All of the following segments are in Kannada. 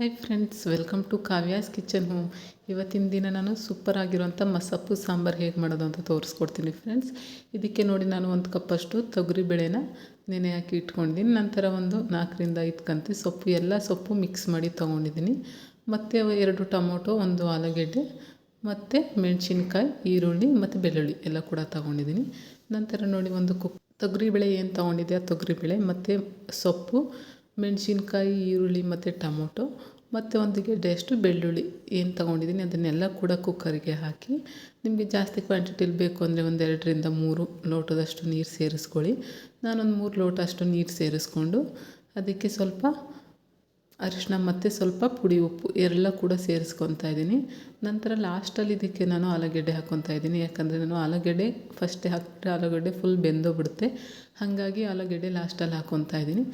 Hi friends welcome to Kavya's kitchen home ಇವತ್ತಿನ ದಿನ ನಾನು ಸೂಪರ್ ಆಗಿರುವಂಥ ಮಸಪ್ಪು ಸಾಂಬಾರು ಹೇಗೆ ಮಾಡೋದು ಅಂತ ತೋರಿಸ್ಕೊಡ್ತೀನಿ ಫ್ರೆಂಡ್ಸ್ ಇದಕ್ಕೆ ನೋಡಿ ನಾನು ಒಂದು ಕಪ್ಪಷ್ಟು ತೊಗರಿ ಬೇಳೆನ ನೆನೆ ಹಾಕಿ ಇಟ್ಕೊಂಡಿದ್ದೀನಿ. ನಂತರ ಒಂದು ನಾಲ್ಕರಿಂದ ಐದು ಕಂತೆ ಸೊಪ್ಪು, ಎಲ್ಲ ಸೊಪ್ಪು ಮಿಕ್ಸ್ ಮಾಡಿ ತೊಗೊಂಡಿದ್ದೀನಿ. ಮತ್ತು ಎರಡು ಟೊಮೊಟೊ, ಒಂದು ಆಲೂಗೆಡ್ಡೆ, ಮತ್ತು ಮೆಣಸಿನ್ಕಾಯಿ, ಈರುಳ್ಳಿ ಮತ್ತು ಬೆಳ್ಳುಳ್ಳಿ ಎಲ್ಲ ಕೂಡ ತೊಗೊಂಡಿದ್ದೀನಿ. ನಂತರ ನೋಡಿ ಒಂದು ಕುಕ್ ತೊಗರಿಬೇಳೆ ಏನು ತೊಗೊಂಡಿದ್ದೆ ಆ ತೊಗರಿಬೇಳೆ ಮತ್ತು ಸೊಪ್ಪು ಮೆಣಸಿನ್ಕಾಯಿ, ಈರುಳ್ಳಿ ಮತ್ತು ಟಮೊಟೊ ಮತ್ತು ಒಂದು ಗೆಡ್ಡೆಯಷ್ಟು ಬೆಳ್ಳುಳ್ಳಿ. ಏನು ತೊಗೊಂಡಿದ್ದೀನಿ ಅದನ್ನೆಲ್ಲ ಕೂಡ ಕುಕ್ಕರಿಗೆ ಹಾಕಿ ನಿಮಗೆ ಜಾಸ್ತಿ ಕ್ವಾಂಟಿಟಿಲಿ ಬೇಕು ಅಂದರೆ ಒಂದು ಎರಡರಿಂದ ಮೂರು ಲೋಟದಷ್ಟು ನೀರು ಸೇರಿಸ್ಕೊಳ್ಳಿ. ನಾನೊಂದು ಮೂರು ಲೋಟ ಅಷ್ಟು ನೀರು ಸೇರಿಸ್ಕೊಂಡು ಅದಕ್ಕೆ ಸ್ವಲ್ಪ ಅರಿಶಿನ ಮತ್ತು ಸ್ವಲ್ಪ ಪುಡಿ ಉಪ್ಪು ಎಲ್ಲ ಕೂಡ ಸೇರಿಸ್ಕೊತಾ ಇದ್ದೀನಿ. ನಂತರ ಲಾಸ್ಟಲ್ಲಿ ಇದಕ್ಕೆ ನಾನು ಆಲೂಗೆಡ್ಡೆ ಹಾಕ್ಕೊತಾ ಇದ್ದೀನಿ. ಯಾಕಂದರೆ ನಾನು ಆಲೂಗೆಡ್ಡೆ ಫಸ್ಟೇ ಹಾಕಿಬಿಟ್ರೆ ಆಲೂಗಡ್ಡೆ ಫುಲ್ ಬೆಂದೋಗ್ಬಿಡುತ್ತೆ. ಹಾಗಾಗಿ ಆಲೂಗೆಡ್ಡೆ ಲಾಸ್ಟಲ್ಲಿ ಹಾಕ್ಕೊತಾ ಇದ್ದೀನಿ.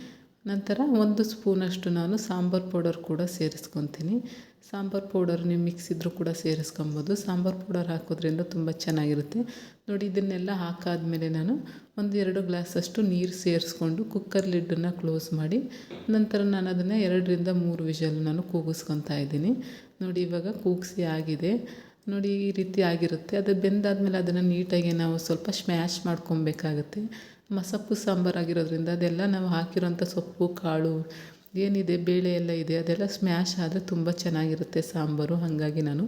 ನಂತರ ಒಂದು ಸ್ಪೂನಷ್ಟು ನಾನು ಸಾಂಬಾರು ಪೌಡರ್ ಕೂಡ ಸೇರಿಸ್ಕೊತೀನಿ. ಸಾಂಬಾರು ಪೌಡರ್ ನೀವು ಮಿಕ್ಸ್ ಇದ್ದರೂ ಕೂಡ ಸೇರಿಸ್ಕೊಬೋದು. ಸಾಂಬಾರು ಪೌಡರ್ ಹಾಕೋದ್ರಿಂದ ತುಂಬ ಚೆನ್ನಾಗಿರುತ್ತೆ. ನೋಡಿ, ಇದನ್ನೆಲ್ಲ ಹಾಕಾದ್ಮೇಲೆ ನಾನು ಒಂದು ಎರಡು ಗ್ಲಾಸಷ್ಟು ನೀರು ಸೇರಿಸ್ಕೊಂಡು ಕುಕ್ಕರ್ ಲಿಡ್ಡನ್ನು ಕ್ಲೋಸ್ ಮಾಡಿ, ನಂತರ ನಾನು ಅದನ್ನು ಎರಡರಿಂದ ಮೂರು ವಿಷಲ್ ನಾನು ಕೂಗಿಸ್ಕೊತಾ ಇದ್ದೀನಿ. ನೋಡಿ, ಇವಾಗ ಕೂಗಿಸಿ ಆಗಿದೆ. ನೋಡಿ, ಈ ರೀತಿ ಆಗಿರುತ್ತೆ. ಅದು ಬೆಂದಾದಮೇಲೆ ಅದನ್ನು ನೀಟಾಗಿ ನಾವು ಸ್ವಲ್ಪ ಸ್ಮ್ಯಾಶ್ ಮಾಡ್ಕೊಬೇಕಾಗತ್ತೆ. ಮಸಪ್ಪು ಸಾಂಬಾರು ಆಗಿರೋದ್ರಿಂದ ಅದೆಲ್ಲ ನಾವು ಹಾಕಿರೋಂಥ ಸೊಪ್ಪು, ಕಾಳು, ಏನಿದೆ, ಬೇಳೆ ಎಲ್ಲ ಇದೆ, ಅದೆಲ್ಲ ಸ್ಮ್ಯಾಶ್ ಆದರೆ ತುಂಬ ಚೆನ್ನಾಗಿರುತ್ತೆ ಸಾಂಬಾರು. ಹಾಗಾಗಿ ನಾನು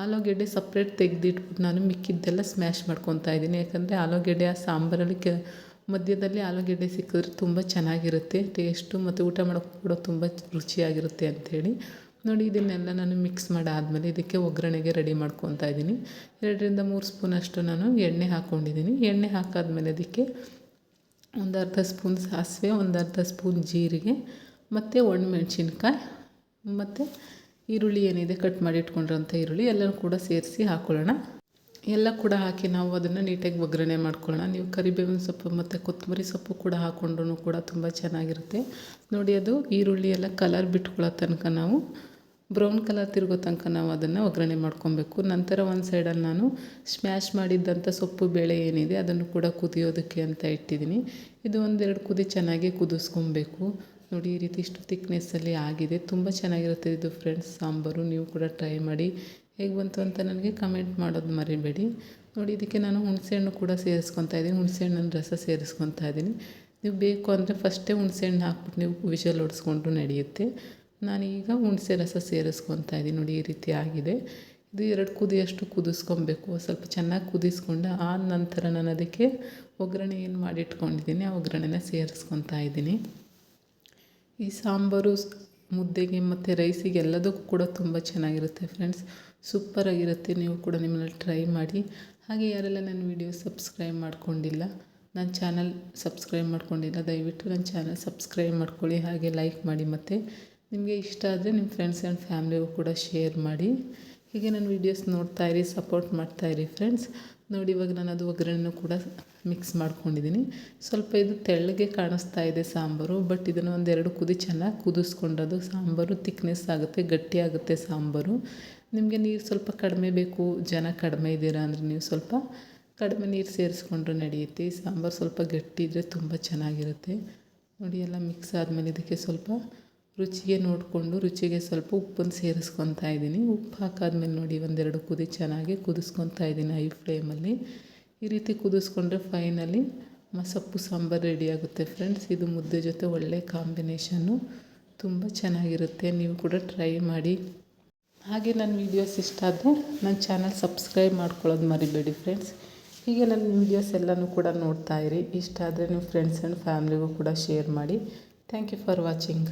ಆಲೂಗೆಡ್ಡೆ ಸಪ್ರೇಟ್ ತೆಗೆದಿಟ್ಬಿಟ್ಟು ನಾನು ಮಿಕ್ಕಿದ್ದೆಲ್ಲ ಸ್ಮ್ಯಾಶ್ ಮಾಡ್ಕೊತಾ ಇದ್ದೀನಿ. ಯಾಕಂದರೆ ಆಲೂಗೆಡ್ಡೆ ಆ ಸಾಂಬಾರಲ್ಲಿ ಕೆ, ಮಧ್ಯದಲ್ಲಿ ಆಲೂಗೆಡ್ಡೆ ಸಿಕ್ಕಿದ್ರೆ ತುಂಬ ಚೆನ್ನಾಗಿರುತ್ತೆ ಟೇಸ್ಟು ಮತ್ತು ಊಟ ಮಾಡೋಕ್ಕೆ ಕೂಡ ತುಂಬ ರುಚಿಯಾಗಿರುತ್ತೆ ಅಂಥೇಳಿ. ನೋಡಿ, ಇದನ್ನೆಲ್ಲ ನಾನು ಮಿಕ್ಸ್ ಮಾಡಾದಮೇಲೆ ಇದಕ್ಕೆ ಒಗ್ಗರಣೆಗೆ ರೆಡಿ ಮಾಡ್ಕೊತಾ ಇದ್ದೀನಿ. ಎರಡರಿಂದ ಮೂರು ಸ್ಪೂನಷ್ಟು ನಾನು ಎಣ್ಣೆ ಹಾಕ್ಕೊಂಡಿದ್ದೀನಿ ಎಣ್ಣೆ ಹಾಕಾದ್ಮೇಲೆ ಅದಕ್ಕೆ ಒಂದು ಅರ್ಧ ಸ್ಪೂನ್ ಸಾಸಿವೆ, ಒಂದು ಅರ್ಧ ಸ್ಪೂನ್ ಜೀರಿಗೆ, ಮತ್ತು ಒಣಮೆಣ್ಸಿನ್ಕಾಯಿ, ಮತ್ತು ಈರುಳ್ಳಿ ಏನಿದೆ ಕಟ್ ಮಾಡಿ ಇಟ್ಕೊಂಡಿರೋಂಥ ಈರುಳ್ಳಿ ಎಲ್ಲನೂ ಕೂಡ ಸೇರಿಸಿ ಹಾಕ್ಕೊಳ್ಳೋಣ ಎಲ್ಲ ಕೂಡ ಹಾಕಿ ನಾವು ಅದನ್ನು ನೀಟಾಗಿ ಒಗ್ಗರಣೆ ಮಾಡ್ಕೊಳ್ಳೋಣ. ನೀವು ಕರಿಬೇವಿನ ಸೊಪ್ಪು ಮತ್ತು ಕೊತ್ತಂಬರಿ ಸೊಪ್ಪು ಕೂಡ ಹಾಕ್ಕೊಂಡ್ರೂ ಕೂಡ ತುಂಬ ಚೆನ್ನಾಗಿರುತ್ತೆ. ನೋಡಿ ಅದು ಈರುಳ್ಳಿ ಎಲ್ಲ ಕಲರ್ ಬಿಟ್ಕೊಳ್ಳೋ ತನಕ ನಾವು ಬ್ರೌನ್ ಕಲರ್ ತಿರುಗೋ ತನಕ ನಾವು ಅದನ್ನು ಒಗ್ಗರಣೆ ಮಾಡ್ಕೊಬೇಕು. ನಂತರ ಒಂದು ಸೈಡಲ್ಲಿ ನಾನು ಸ್ಮ್ಯಾಶ್ ಮಾಡಿದ್ದಂಥ ಸೊಪ್ಪು, ಬೇಳೆ ಏನಿದೆ ಅದನ್ನು ಕೂಡ ಕುದಿಯೋದಕ್ಕೆ ಅಂತ ಇಟ್ಟಿದ್ದೀನಿ. ಇದು ಒಂದೆರಡು ಕುದಿ ಚೆನ್ನಾಗಿ ಕುದಿಸ್ಕೊಬೇಕು. ನೋಡಿ, ಈ ರೀತಿ ಇಷ್ಟು ತಿಕ್ನೆಸ್ಸಲ್ಲಿ ಆಗಿದೆ. ತುಂಬ ಚೆನ್ನಾಗಿರುತ್ತೆ ಇದು ಫ್ರೆಂಡ್ಸ್ ಸಾಂಬಾರು ನೀವು ಕೂಡ ಟ್ರೈ ಮಾಡಿ. ಹೇಗೆ ಬಂತು ಅಂತ ನನಗೆ ಕಮೆಂಟ್ ಮಾಡೋದು ಮರಿಬೇಡಿ. ನೋಡಿ, ಇದಕ್ಕೆ ನಾನು ಹುಣಸೆಹಣ್ಣು ಕೂಡ ಸೇರಿಸ್ಕೊತಾ ಇದ್ದೀನಿ. ಹುಣಸೆಹಣ್ಣಿನ ರಸ ಸೇರಿಸ್ಕೊತಾ ಇದ್ದೀನಿ. ನೀವು ಬೇಕು ಅಂದರೆ ಫಸ್ಟೇ ಹುಣಸೆಹಣ್ಣು ಹಾಕ್ಬಿಟ್ಟು ನೀವು ವಿಷಲ್ ಹೊಡೆಸ್ಕೊಂಡು ನಡೆಯುತ್ತೆ. ನಾನೀಗ ಹುಣಸೆ ರಸ ಸೇರಿಸ್ಕೊತಾ ಇದ್ದೀನಿ. ನೋಡಿ, ಈ ರೀತಿ ಆಗಿದೆ. ಇದು ಎರಡು ಕುದಿಯಷ್ಟು ಕುದಿಸ್ಕೊಬೇಕು. ಸ್ವಲ್ಪ ಚೆನ್ನಾಗಿ ಕುದಿಸ್ಕೊಂಡು ಆದ ನಂತರ ನಾನು ಅದಕ್ಕೆ ಒಗ್ಗರಣೆ ಏನು ಮಾಡಿಟ್ಕೊಂಡಿದ್ದೀನಿ, ಆ ಒಗ್ಗರಣೆನ ಸೇರಿಸ್ಕೊತಾ ಇದ್ದೀನಿ. ಈ ಸಾಂಬಾರು ಮುದ್ದೆಗೆ ಮತ್ತು ರೈಸಿಗೆ ಎಲ್ಲದಕ್ಕೂ ಕೂಡ ತುಂಬ ಚೆನ್ನಾಗಿರುತ್ತೆ ಫ್ರೆಂಡ್ಸ್. ಸೂಪರಾಗಿರುತ್ತೆ. ನೀವು ಕೂಡ ನಿಮ್ಮಲ್ಲಿ ಟ್ರೈ ಮಾಡಿ. ಹಾಗೆ ಯಾರೆಲ್ಲ ನನ್ನ ವಿಡಿಯೋ ಸಬ್ಸ್ಕ್ರೈಬ್ ಮಾಡ್ಕೊಂಡಿಲ್ಲ, ನನ್ನ ಚಾನಲ್ ಸಬ್ಸ್ಕ್ರೈಬ್ ಮಾಡ್ಕೊಂಡಿಲ್ಲ, ದಯವಿಟ್ಟು ನನ್ನ ಚಾನಲ್ ಸಬ್ಸ್ಕ್ರೈಬ್ ಮಾಡ್ಕೊಳ್ಳಿ. ಹಾಗೆ ಲೈಕ್ ಮಾಡಿ ಮತ್ತು ನಿಮಗೆ ಇಷ್ಟ ಆದರೆ ನಿಮ್ಮ ಫ್ರೆಂಡ್ಸ್ ಆ್ಯಂಡ್ ಫ್ಯಾಮ್ಲಿಗೂ ಕೂಡ ಶೇರ್ ಮಾಡಿ. ಹೀಗೆ ನನ್ನ ವೀಡಿಯೋಸ್ ಇರಿ ಸಪೋರ್ಟ್ ಮಾಡ್ತಾಯಿರಿ ಫ್ರೆಂಡ್ಸ್ ನೋಡಿ, ಇವಾಗ ನಾನು ಅದು ಒಗ್ಗರಣೆನೂ ಕೂಡ ಮಿಕ್ಸ್ ಮಾಡ್ಕೊಂಡಿದ್ದೀನಿ. ಸ್ವಲ್ಪ ಇದು ತೆಳ್ಳಗೆ ಕಾಣಿಸ್ತಾ ಇದೆ ಸಾಂಬಾರು ಬಟ್ ಇದನ್ನು ಒಂದೆರಡು ಕುದಿ ಚೆನ್ನಾಗಿ ಕುದಿಸ್ಕೊಂಡದು ಸಾಂಬಾರು ತಿಕ್ನೆಸ್ ಆಗುತ್ತೆ, ಗಟ್ಟಿ ಆಗುತ್ತೆ ಸಾಂಬಾರು. ನಿಮಗೆ ನೀರು ಸ್ವಲ್ಪ ಕಡಿಮೆ ಬೇಕು, ಜನ ಕಡಿಮೆ ಇದ್ದೀರಾ ಅಂದರೆ ನೀವು ಸ್ವಲ್ಪ ಕಡಿಮೆ ನೀರು ಸೇರಿಸ್ಕೊಂಡ್ರೆ ನಡೆಯುತ್ತೆ. ಸಾಂಬಾರು ಸ್ವಲ್ಪ ಗಟ್ಟಿ ಇದ್ದರೆ ತುಂಬ ಚೆನ್ನಾಗಿರುತ್ತೆ. ನೋಡಿ, ಎಲ್ಲ ಮಿಕ್ಸ್ ಆದಮೇಲೆ ಇದಕ್ಕೆ ಸ್ವಲ್ಪ ರುಚಿಗೆ ನೋಡಿಕೊಂಡು ರುಚಿಗೆ ಸ್ವಲ್ಪ ಉಪ್ಪನ್ನು ಸೇರಿಸ್ಕೊತಾ ಇದ್ದೀನಿ. ಉಪ್ಪು ಹಾಕಾದ್ಮೇಲೆ ನೋಡಿ ಒಂದೆರಡು ಕುದಿ ಚೆನ್ನಾಗಿ ಕುದಿಸ್ಕೊತಾ ಇದ್ದೀನಿ ಐ ಫ್ಲೇಮಲ್ಲಿ ಈ ರೀತಿ ಕುದಿಸ್ಕೊಂಡ್ರೆ ಫೈನಲಿ ಮಸಪ್ಪು ಸಾಂಬಾರು ರೆಡಿಯಾಗುತ್ತೆ ಫ್ರೆಂಡ್ಸ್ ಇದು ಮುದ್ದೆ ಜೊತೆ ಒಳ್ಳೆ ಕಾಂಬಿನೇಷನ್ನು ತುಂಬ ಚೆನ್ನಾಗಿರುತ್ತೆ. ನೀವು ಕೂಡ ಟ್ರೈ ಮಾಡಿ. ಹಾಗೆ ನನ್ನ ವೀಡಿಯೋಸ್ ಇಷ್ಟ ಆದರೆ ನನ್ನ ಚಾನಲ್ ಸಬ್ಸ್ಕ್ರೈಬ್ ಮಾಡ್ಕೊಳ್ಳೋದು ಮರಿಬೇಡಿ ಫ್ರೆಂಡ್ಸ್ ಹೀಗೆ ನನ್ನ ವೀಡಿಯೋಸ್ ಎಲ್ಲನೂ ಕೂಡ ನೋಡ್ತಾ ಇರಿ. ಇಷ್ಟ ಆದರೆ ನಿಮ್ಮ ಫ್ರೆಂಡ್ಸ್ ಆ್ಯಂಡ್ ಫ್ಯಾಮ್ಲಿಗೂ ಕೂಡ ಶೇರ್ ಮಾಡಿ. Thank you for watching